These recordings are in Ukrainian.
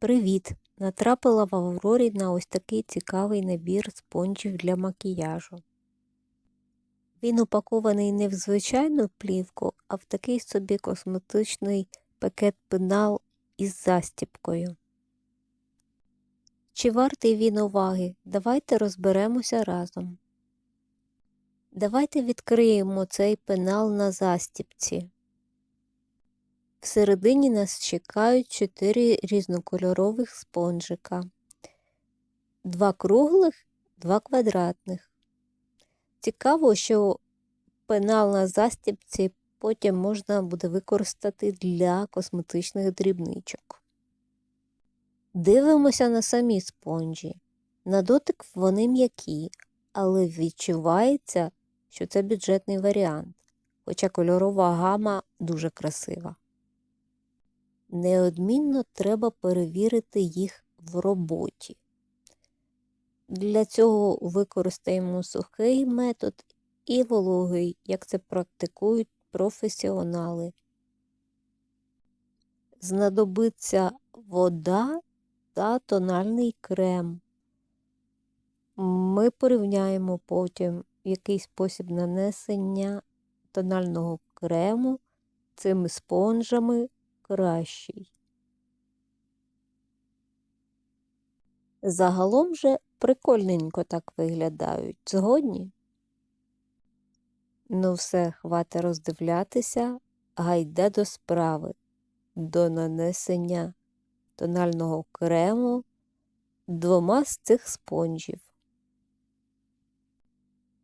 Привіт! Натрапила в Аврорі на ось такий цікавий набір спонжів для макіяжу. Він упакований не в звичайну плівку, а в такий собі косметичний пакет пенал із застіпкою. Чи вартий він уваги? Давайте розберемося разом. Давайте відкриємо цей пенал на застіпці. Всередині нас чекають чотири різнокольорових спонжика. Два круглих, два квадратних. Цікаво, що пенал на застіпці потім можна буде використати для косметичних дрібничок. Дивимося на самі спонжі. На дотик вони м'які, але відчувається, що це бюджетний варіант, хоча кольорова гама дуже красива. Неодмінно треба перевірити їх в роботі. Для цього використаємо сухий метод і вологий, як це практикують професіонали. Знадобиться вода та тональний крем. Ми порівняємо потім, який спосіб нанесення тонального крему цими спонжами кращий. Загалом же прикольненько так виглядають. Згодні? Ну все, хватить роздивлятися, гайде до справи, до нанесення тонального крему двома з цих спонжів.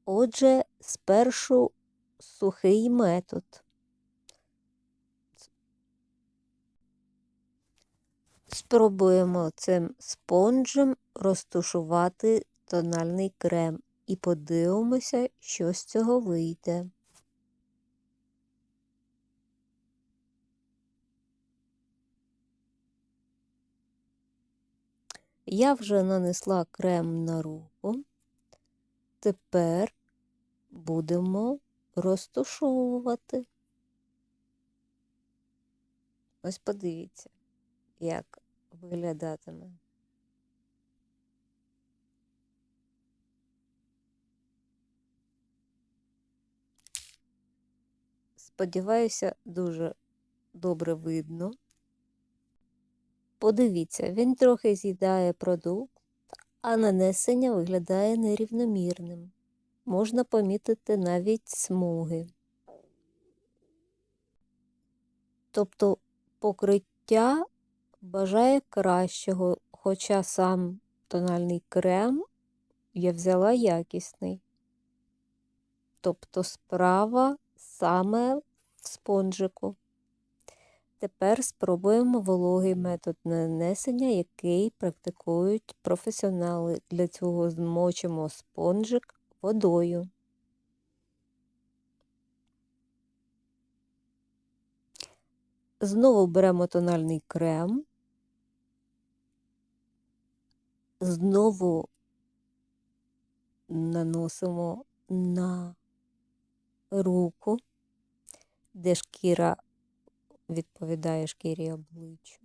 Отже, спершу сухий метод. Спробуємо цим спонжем розтушувати тональний крем і подивимося, що з цього вийде. Я вже нанесла крем на руку. Тепер будемо розтушовувати. Ось подивіться, як виглядатиме. Сподіваюся, дуже добре видно. Подивіться, він трохи з'їдає продукт, а нанесення виглядає нерівномірним. Можна помітити навіть смуги. Тобто покриття бажає кращого, хоча сам тональний крем я взяла якісний. Тобто справа саме в спонжику. Тепер спробуємо вологий метод нанесення, який практикують професіонали. Для цього змочимо спонжик водою. Знову беремо тональний крем, знову наносимо на руку, де шкіра відповідає шкірі обличчя.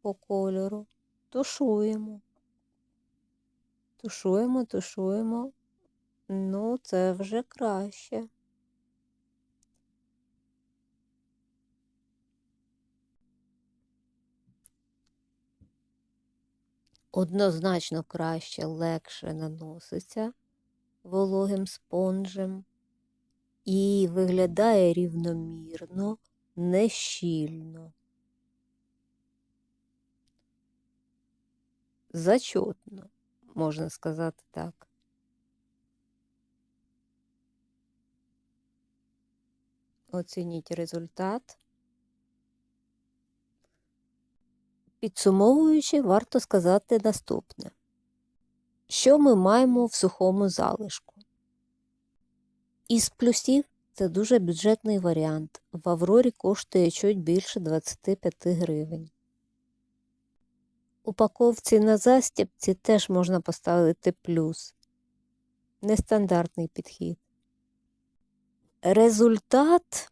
По кольору, тушуємо, тушуємо, тушуємо, ну це вже краще. Однозначно краще, легше наноситься вологим спонжем і виглядає рівномірно, не щільно. Зачотно, можна сказати так. Оцініть результат. Підсумовуючи, варто сказати наступне. Що ми маємо в сухому залишку? Із плюсів це дуже бюджетний варіант. В Аврорі коштує чуть більше 25 гривень. Упаковці на застібці теж можна поставити плюс. Нестандартний підхід. Результат,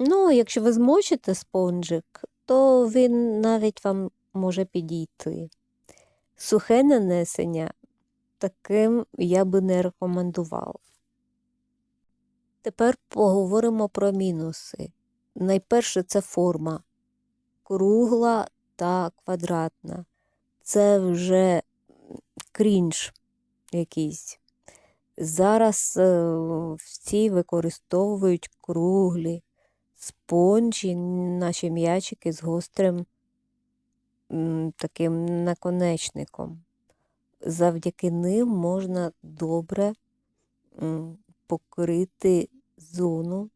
ну, якщо ви змочите спонжик, то він навіть вам може підійти. Сухе нанесення таким я би не рекомендував. Тепер поговоримо про мінуси. Найперше це форма кругла та квадратна. Це вже крінж якийсь. Зараз е, всі використовують круглі спонжі, наші м'ячики з гострим таким наконечником. Завдяки ним можна добре покрити зону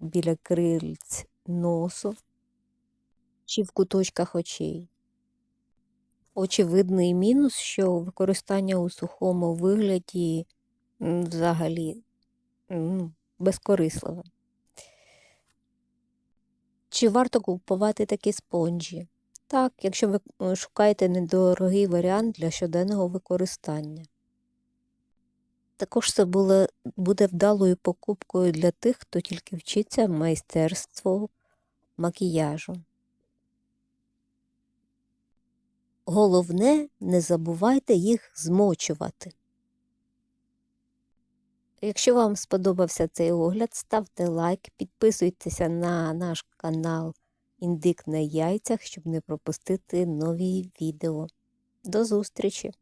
біля крильць носу чи в куточках очей. Очевидний мінус, що використання у сухому вигляді взагалі безкорисливе. Чи варто купувати такі спонжі? Так, якщо ви е, шукаєте недорогий варіант для щоденного використання. Також це буле- буде вдалою покупкою для тих, хто тільки вчиться майстерству макіяжу. Головне, не забувайте їх змочувати. Якщо вам сподобався цей огляд, ставте лайк, підписуйтеся на наш канал Індик на яйцях, щоб не пропустити нові відео. До зустрічі!